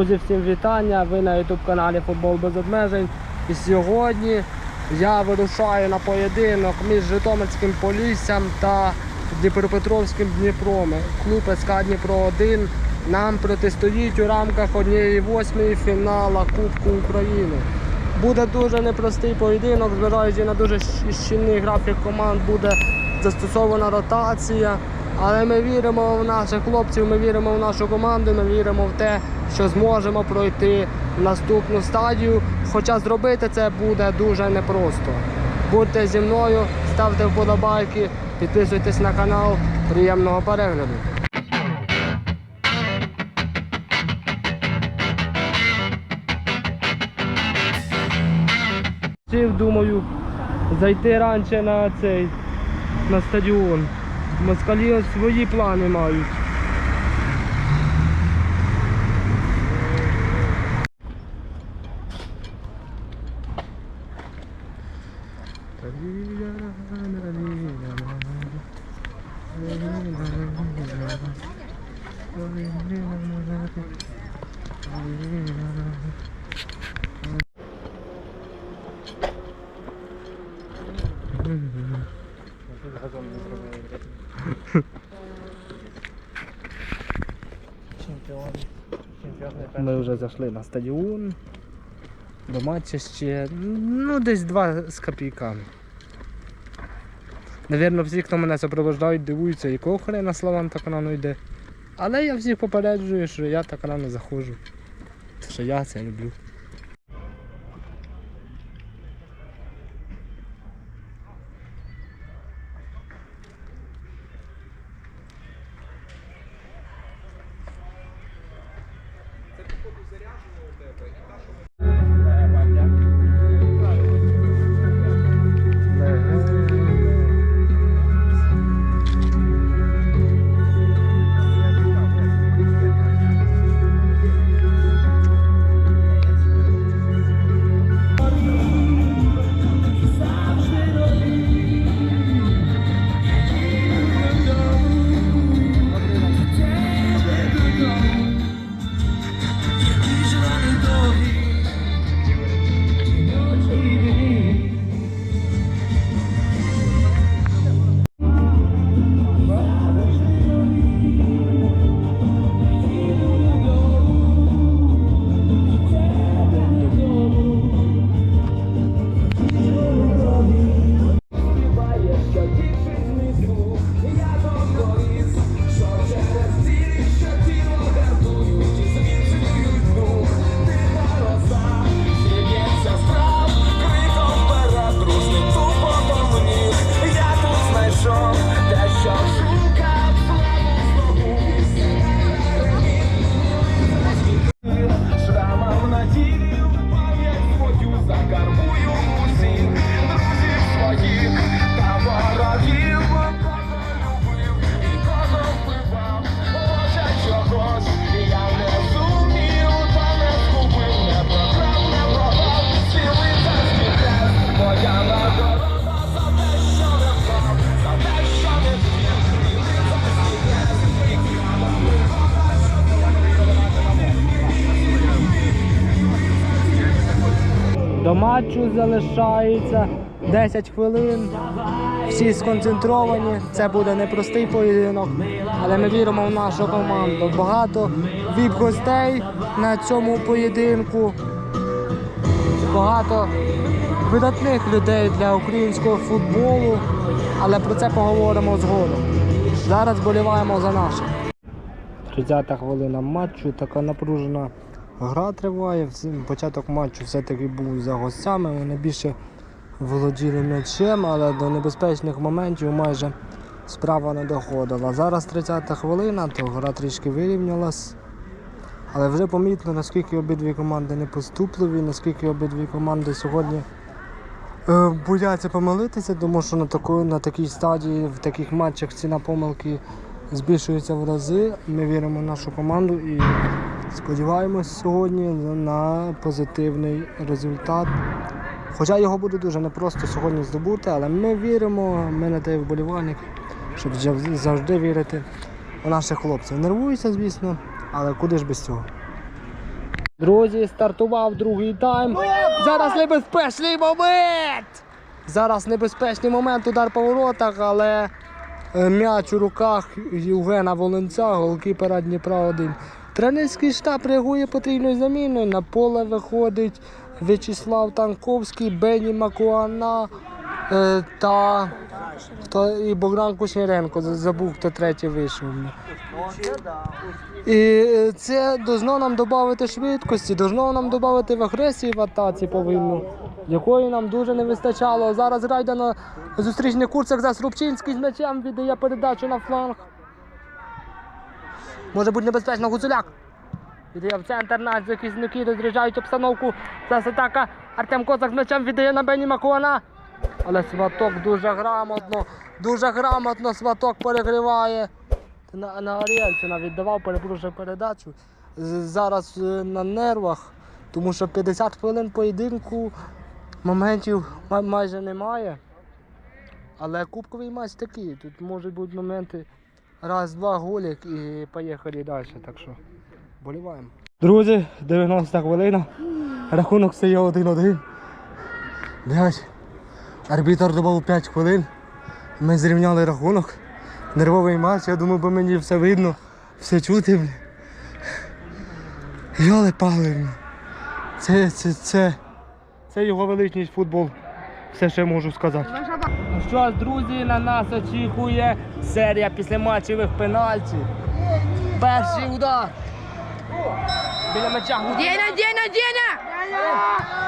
Друзі, всім вітання! Ви на YouTube каналі Футбол без обмежень. І сьогодні я вирушаю на поєдинок між Житомирським Поліссям та Дніпропетровським Дніпром. Клуб СК Дніпро 1 нам протистоїть у рамках однієї восьмої фінала Кубку України. Буде дуже непростий поєдинок, зважаючи на дуже щільний графік команд, буде застосована ротація. Але ми віримо в наших хлопців, ми віримо в нашу команду, ми віримо в те, що зможемо пройти наступну стадію. Хоча зробити це буде дуже непросто. Будьте зі мною, ставте вподобайки, підписуйтесь на канал. Приємного перегляду. Думаю, зайти раніше на цей на стадіон. Москалі свої плани мають. Ми вже зайшли на стадіон. До матча ще ну, десь два з копійками. Навірно, всі, хто мене супроводжають, дивуються, якого хрена Славан так рано йде. Але я всіх попереджую, що я так рано заходжу. Що я це люблю. Матчу залишається 10 хвилин. Всі сконцентровані. Це буде непростий поєдинок, але ми віримо в нашу команду. Багато віп-гостей на цьому поєдинку. Багато видатних людей для українського футболу, але про це поговоримо згодом. Зараз боліваємо за наше. 30 хвилина матчу, така напружена гра триває. Початок матчу все-таки був за гостями. Вони більше володіли м'ячем, але до небезпечних моментів майже справа не доходила. Зараз 30-та хвилина, то гра трішки вирівнялась. Але вже помітно, наскільки обидві команди не поступливі, наскільки обидві команди сьогодні е, бояться помилитися, тому що на, таку, на такій стадії, в таких матчах ціна помилки збільшується в рази. Ми віримо в нашу команду і сподіваємось сьогодні на позитивний результат. Хоча його буде дуже непросто сьогодні здобути, але ми віримо, ми на те вболівальник, щоб завжди вірити у наших хлопців. Нервуюся, звісно, але куди ж без цього? Друзі, стартував другий тайм. Зараз небезпечний момент. Зараз небезпечний момент, удар по воротах, але е, м'яч у руках Євгена Волинця, голкіпера Дніпра 1. Тренерський штаб реагує потрібною заміною. На поле виходить В'ячеслав Танковський, Бені Макуана е, та, та і Богдан Кушніренко. Забув, хто третій вийшов. І е, це должно нам додати швидкості, должно нам додати в агресії в атаці повинно, якої нам дуже не вистачало. Зараз грайда на зустрічних курсах за Срубчинський з м'ячем віддає передачу на фланг. Може бути небезпечно Гуцуляк. Віддає в центр наш захисники розряджають обстановку. Зараз атака. Артем Козак з м'ячем віддає на Бені Макуана. Але Сваток дуже грамотно, дуже грамотно Сваток перегріває. На, на Аріельцина віддавав, перепрошую передачу. Зараз е, на нервах, тому що 50 хвилин поєдинку моментів май- майже немає. Але кубковий матч такий. Тут можуть бути моменти раз-два голік і поїхали далі. Так що боліваємо. Друзі, 90 хвилина. Рахунок стає 1-1. Блять. Арбітр додав 5 хвилин. Ми зрівняли рахунок. Нервовий матч, я думаю, бо мені все видно, все чути. бля. Йоли пали. Це, це, це, це його величність футбол. Все, я можу сказати. Що ж, друзі, на нас очікує серія післяматчевих пенальтів. Перший удар. Біля м'яча Гудя. Деня, Деня, Деня!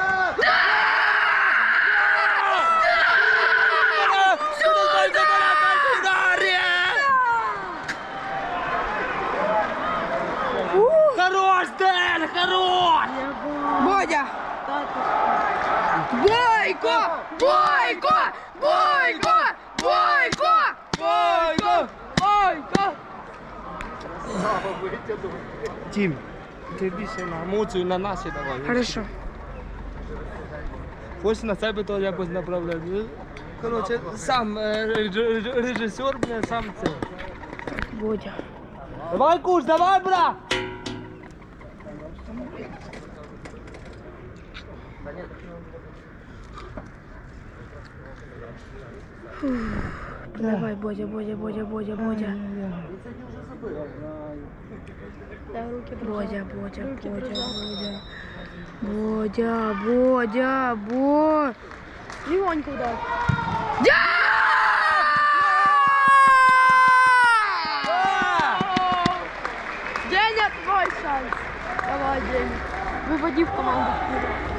Хорош, Ден, хорош! Бодя! Бойко! Бойко! Бойко! Бойко! Бойко! Бойко! Тім, ти більше на емоцію на наші давай. Хорошо. Хочеш на себе то якось направляти. Ну, Коротше, сам е, реж- реж- режисер, бля, сам це. Бодя. Давай, куш, давай, бра! Давай, Бодя, Бодя, Бодя, Бодя, Бодя. Бодя, Бодя, Бодя, Бодя. Бодя, Бодя, Бодя. Легонько удар. Деня, твой шанс. Давай, Деня. Выводи в команду. Полися!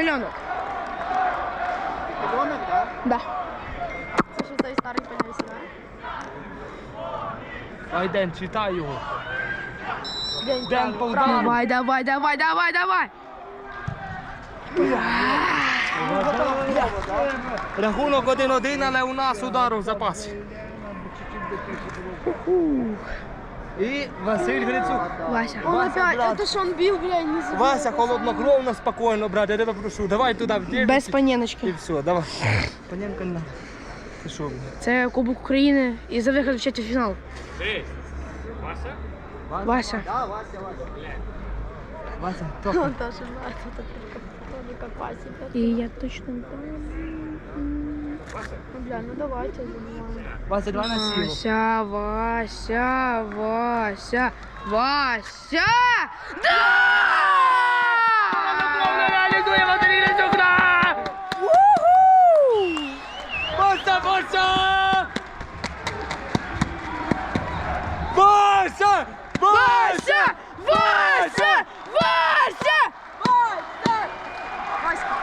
Михайленок. Ребенок, да? Да. Це ще той старий пенальті, да? Ай, Ден, читай його. День Ден по. Давай, давай, давай, давай, давай. Рахунок 1-1, але у нас удар у запасі. І Василь Грицюк. Вася. Он опять, это ж он бил, бля, не забил. Вася, холоднокровно, спокійно, брат, я тебе прошу. Давай туди в дірку. Без І паніночки. все, давай. Паненка не надо. Ти що? Це Кубок України і за вихід в четвертьфінал. Вася? Вася. Да, Вася, Вася. Вася, топ. Он тоже знает, тоже как Вася. І я точно знаю. Ну, бля, ну давайте. Вася, давай на силу. Вася, Вася, Вася, Вася! Да! Реалізує Василь Грицюк! Вася, Вася! Вася! Вася! Вася! Вася! Васька,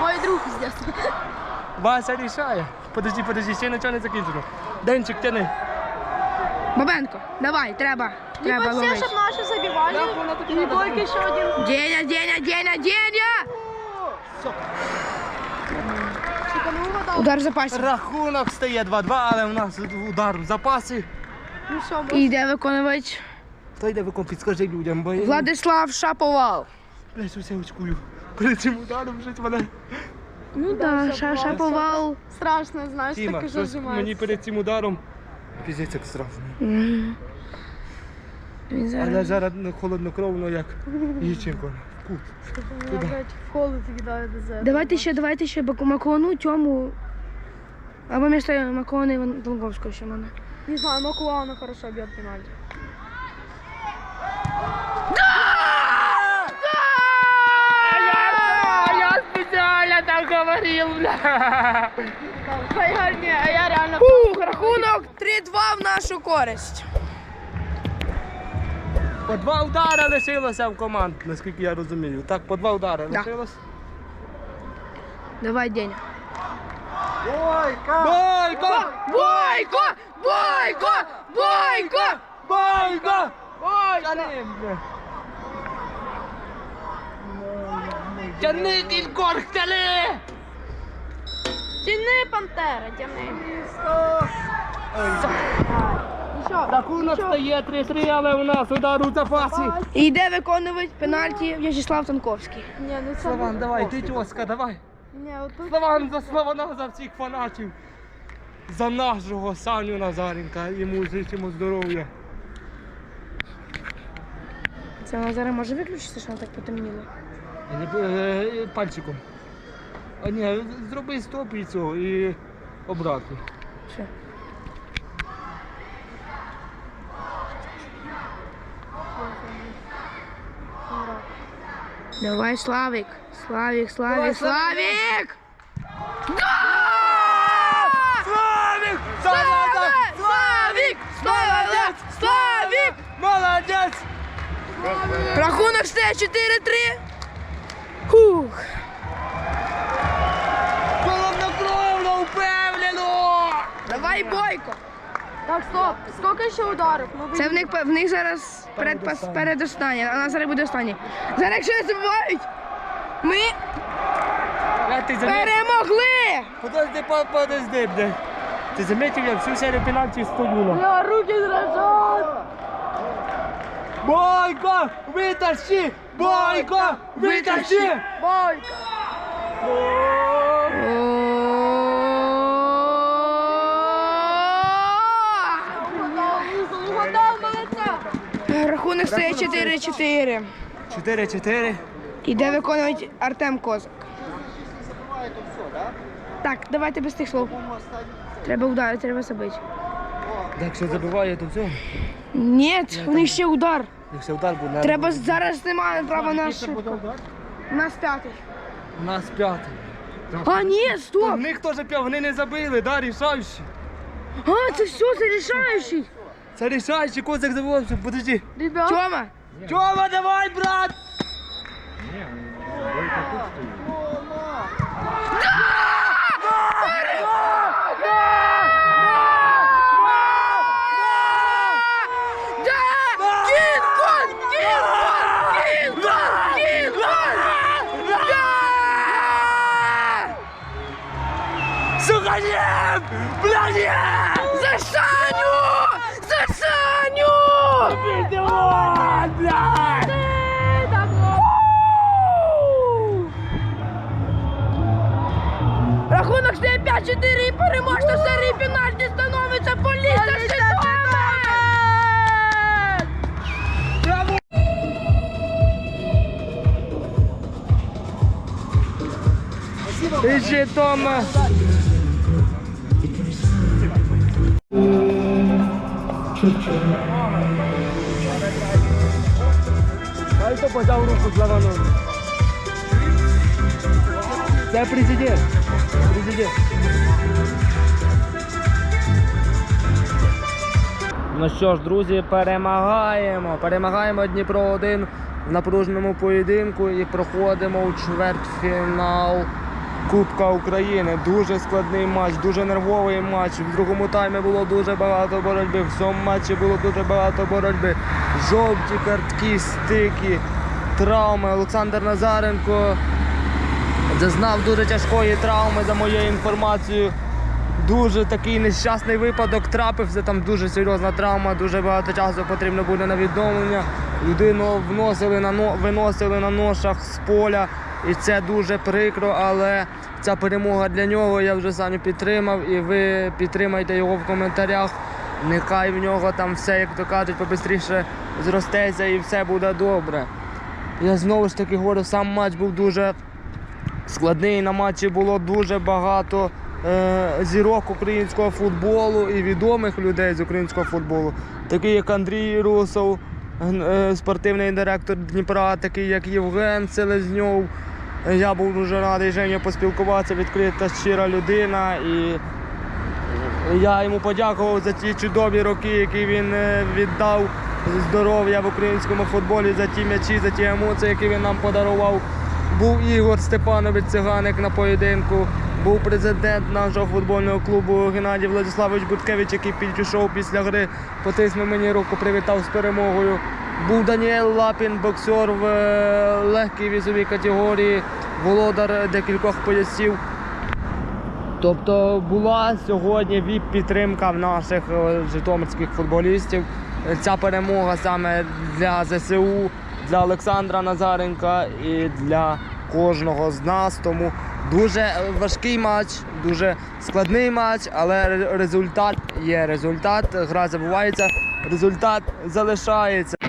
мой друг с детства. Вася рішає. Подожди, подожди, ще нічого не закінчено. Денчик, тяни. Бабенко, давай, треба. Треба Либо все, ловити. чтобы наши забивали, и только еще один. Деня, Деня, Деня, Деня! Удар в запасі. Рахунок стає 2-2, але у нас удар в запасі. Ну все, І йде виконувач То йде викон, підскажи людям, бо я Владислав Шаповал. блядь, усе очкую. Перед цим ударом жить мене. Ну так, ще, ще повал. Страшно, знаєш, Тіма, таке щось зажимається. мені перед цим ударом. Піздець як страшно. Він зараз. Але зараз ну, холоднокровно, як Яченко. Кут. В холод до. Давайте ще, давайте ще Баку- Макону, Тьому. Або місто Макони Іван- Долговського ще мене. Не знаю, но Куана хорошо бьет пенальти. Так говорив, бля. А я, а я реально... Фух, рахунок 3-2 в нашу користь. По два удари лишилося в команд, наскільки я розумію. Так, по два удари Да. лишилось. Давай, Деня. Бойко! Бойко! Бойко! Бойко! Бойко! Бойко! Тяни, бля. Тяни, Кількор, тяни! Тяни, пантера, тяни. Рахунок стає 3-3, але у нас удар у запасі. І йде виконувати пенальті В'ячеслав Танковський. Не, ну це... Давай, ти тьоска, давай. Не, от тут... Славан за Славана, за всіх фанатів. За нашого Саню Назаренка. Йому зичимо здоров'я. Це вона може виключитися, що вона так потемніло? Е, е, Пальчиком. А ні, зроби стоп і цього і обратно. Давай, Славик. Славик, Славик, Славик! Славик! Славик! Славик! Славик! Славик! Молодець! Рахунок стає 4-3. Хух. Головнокровно, впевнено! Давай, Бойко. Так, стоп. Сколько ще ударів? Ну, Це в них, в них зараз передпас, передостання, а нас зараз буде останнє. Зараз, якщо не забувають, ми А ти замітив? перемогли! Подожди, по- подожди, бля. Ти замітив, я всю серію пенальті стою. Бля, руки дрожат. Бойко, витащи! Бойко, витащи! Бойко. Рахунок стає 4-4. 4-4. Іде виконувати Артем Козак. Так, давайте без тих слов. Треба ударити, треба забити. Якщо забиває, то все. Ні, у них ще удар. Якщо удар буде. Треба зараз немає права на ошибку. У нас п'ятий. У нас п'ятий. А, ні, То стоп! в них теж п'ятий, вони не забили, да, рішаючі. А, це все, це рішаючий. Це рішаючий, козак забивався, подожди. Ребят, Тьома, Тьома, давай, брат! Чотири і переможця серії пенальті становиться Полісся Житомир! Житомир! Житомир! Ale to podał ruchu dla Wanonu. Це президент. Президент. Ну що ж, друзі, перемагаємо. Перемагаємо Дніпро 1 в напруженому поєдинку і проходимо у чвертьфінал Кубка України. Дуже складний матч, дуже нервовий матч. В другому таймі було дуже багато боротьби. В цьому матчі було дуже багато боротьби. Жовті картки, стики, травми. Олександр Назаренко зазнав дуже тяжкої травми, за моєю інформацією. Дуже такий нещасний випадок трапився, там дуже серйозна травма, дуже багато часу потрібно буде на відновлення. Людину вносили на но- виносили на ношах з поля І це дуже прикро, але ця перемога для нього я вже Саню підтримав. І ви підтримайте його в коментарях. Нехай в нього там все, як то кажуть, побистріше зростеться і все буде добре. Я знову ж таки говорю, сам матч був дуже складний. На матчі було дуже багато е, зірок українського футболу і відомих людей з українського футболу, такі як Андрій Русов, е, спортивний директор Дніпра, такий як Євген Селезньов. Я був дуже радий з Женю поспілкуватися, відкрита щира людина. І я йому подякував за ті чудові роки, які він е, віддав здоров'я в українському футболі, за ті м'ячі, за ті емоції, які він нам подарував. Був Ігор Степанович Циганик на поєдинку, був президент нашого футбольного клубу Геннадій Владиславович Буткевич, який підійшов після гри, потиснув мені руку, привітав з перемогою. Був Даніель Лапін, боксер в е, легкій візовій категорії, володар декількох поясів. Тобто була сьогодні віп-підтримка в наших е, житомирських футболістів. Ця перемога саме для ЗСУ, для Олександра Назаренка і для кожного з нас. Тому дуже важкий матч, дуже складний матч, але результат є результат. Гра забувається, результат залишається.